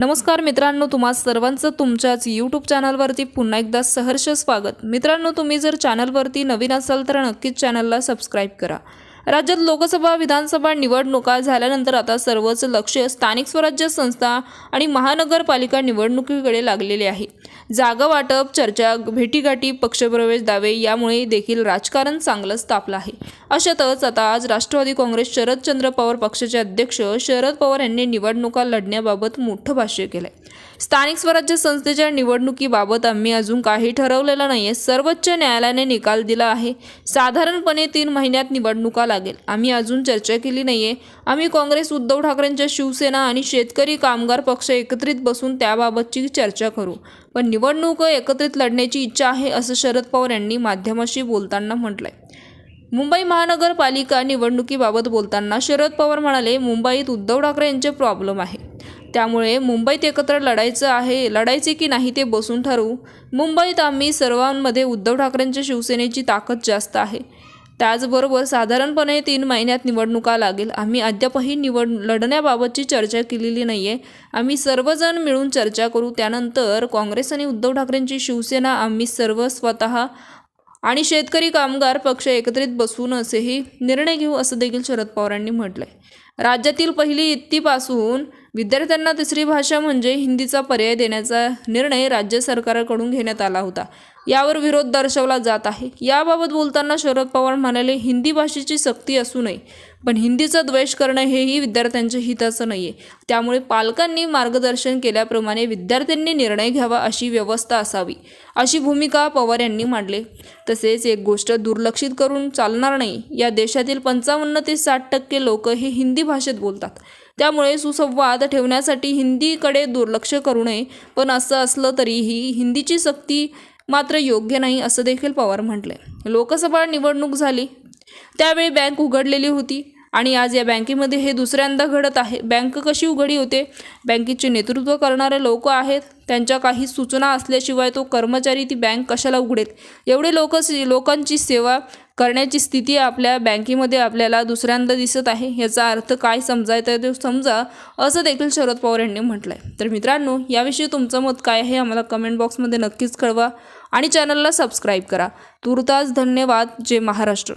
नमस्कार मित्रांनो तुम्हा सर्वांचं तुमच्याच यूट्यूब चॅनलवरती पुन्हा एकदा सहर्ष स्वागत. मित्रांनो तुम्ही जर चॅनलवरती नवीन असाल तर नक्कीच चॅनलला सबस्क्राईब करा. राज्यात लोकसभा विधानसभा निवडणुका झाल्यानंतर आता सर्वच लक्ष स्थानिक स्वराज्य संस्था आणि महानगरपालिका निवडणुकीकडे लागलेले आहे. जागा वाटप चर्चा भेटीगाठी पक्षप्रवेश दावे यामुळे देखील राजकारण चांगलंच तापलं आहे. अशातच आता आज राष्ट्रवादी काँग्रेस शरदचंद्र पवार पक्षाचे अध्यक्ष शरद पवार यांनी निवडणुका लढण्याबाबत मोठं भाष्य केलंय. स्थानिक स्वराज्य संस्थेच्या निवडणुकीबाबत आम्ही अजून काही ठरवलेलं आहे सर्वोच्च न्यायालयाने निकाल दिला आहे. साधारणपणे तीन महिन्यात निवडणुका लागेल. आम्ही अजून चर्चा केली नाही आहे आम्ही काँग्रेस उद्धव ठाकरेंच्या शिवसेना आणि शेतकरी कामगार पक्ष एकत्रित बसून त्याबाबतची चर्चा करू. पण निवडणूक एकत्रित लढण्याची इच्छा आहे असं शरद पवार यांनी माध्यमाशी बोलताना म्हटलंय. मुंबई महानगरपालिका निवडणुकीबाबत बोलताना शरद पवार म्हणाले मुंबईत उद्धव ठाकरे यांचे प्रॉब्लेम आहे. त्यामुळे मुंबईत एकत्र लढायचं आहे लढायचे की नाही ते बसून ठरवू. मुंबईत आम्ही सर्वांमध्ये उद्धव ठाकरेंच्या शिवसेनेची ताकद जास्त आहे. त्याचबरोबर साधारणपणे तीन महिन्यात निवडणुका लागेल. आम्ही अद्यापही निवड लढण्याबाबतची चर्चा केलेली नाही आहे आम्ही सर्वजण मिळून चर्चा करू. त्यानंतर काँग्रेस आणि उद्धव ठाकरेंची शिवसेना आम्ही सर्व स्वतः आणि शेतकरी कामगार पक्ष एकत्रित बसून असेही निर्णय घेऊ असं देखील शरद पवारांनी म्हटलं आहे राज्यातील पहिली इत्तीपासून विद्यार्थ्यांना तिसरी भाषा म्हणजे हिंदीचा पर्याय देण्याचा निर्णय राज्य सरकारकडून घेण्यात आला होता. यावर विरोध दर्शवला जात आहे. याबाबत बोलताना शरद पवार म्हणाले हिंदी भाषेची सक्ती असू नये पण हिंदीचा द्वेष करणं हेही विद्यार्थ्यांच्या हिताचं नाही आहे त्यामुळे पालकांनी मार्गदर्शन केल्याप्रमाणे विद्यार्थ्यांनी निर्णय घ्यावा अशी व्यवस्था असावी. अशी भूमिका पवार यांनी मांडली. तसेच एक गोष्ट दुर्लक्षित करून चालणार नाही. या देशातील पंचावन्न ते साठ टक्के लोक हे हिंदी भाषेत बोलतात. त्यामुळे सुसंवाद ठेवण्यासाठी हिंदीकडे दुर्लक्ष करू नये. पण असं असलं तरीही हिंदीची सक्ती मात्र योग्य नाही असं देखील पवार म्हटले. लोकसभा निवडणूक झाली. त्यावेळी बँक उघडलेली होती. आणि आज या बँकेमध्ये हे दुसऱ्यांदा घडत आहे. बँक कशी उघडी होते? बँकेचे नेतृत्व करणारे लोक आहेत. त्यांच्या काही सूचना असल्याशिवाय तो कर्मचारी ती बँक कशाला उघडेल? एवढे लोक लोकांची सेवा करण्याची स्थिती आपल्या बँकेमध्ये आपल्याला दुसऱ्यांदा दिसत आहे. याचा अर्थ काय समजायचं ते समजा असं देखील शरद पवार यांनी म्हटलं आहे तर मित्रांनो याविषयी तुमचं मत काय आहे आम्हाला कमेंट बॉक्समध्ये नक्कीच कळवा आणि चॅनलला सबस्क्राईब करा. तुर्तास धन्यवाद. जय महाराष्ट्र.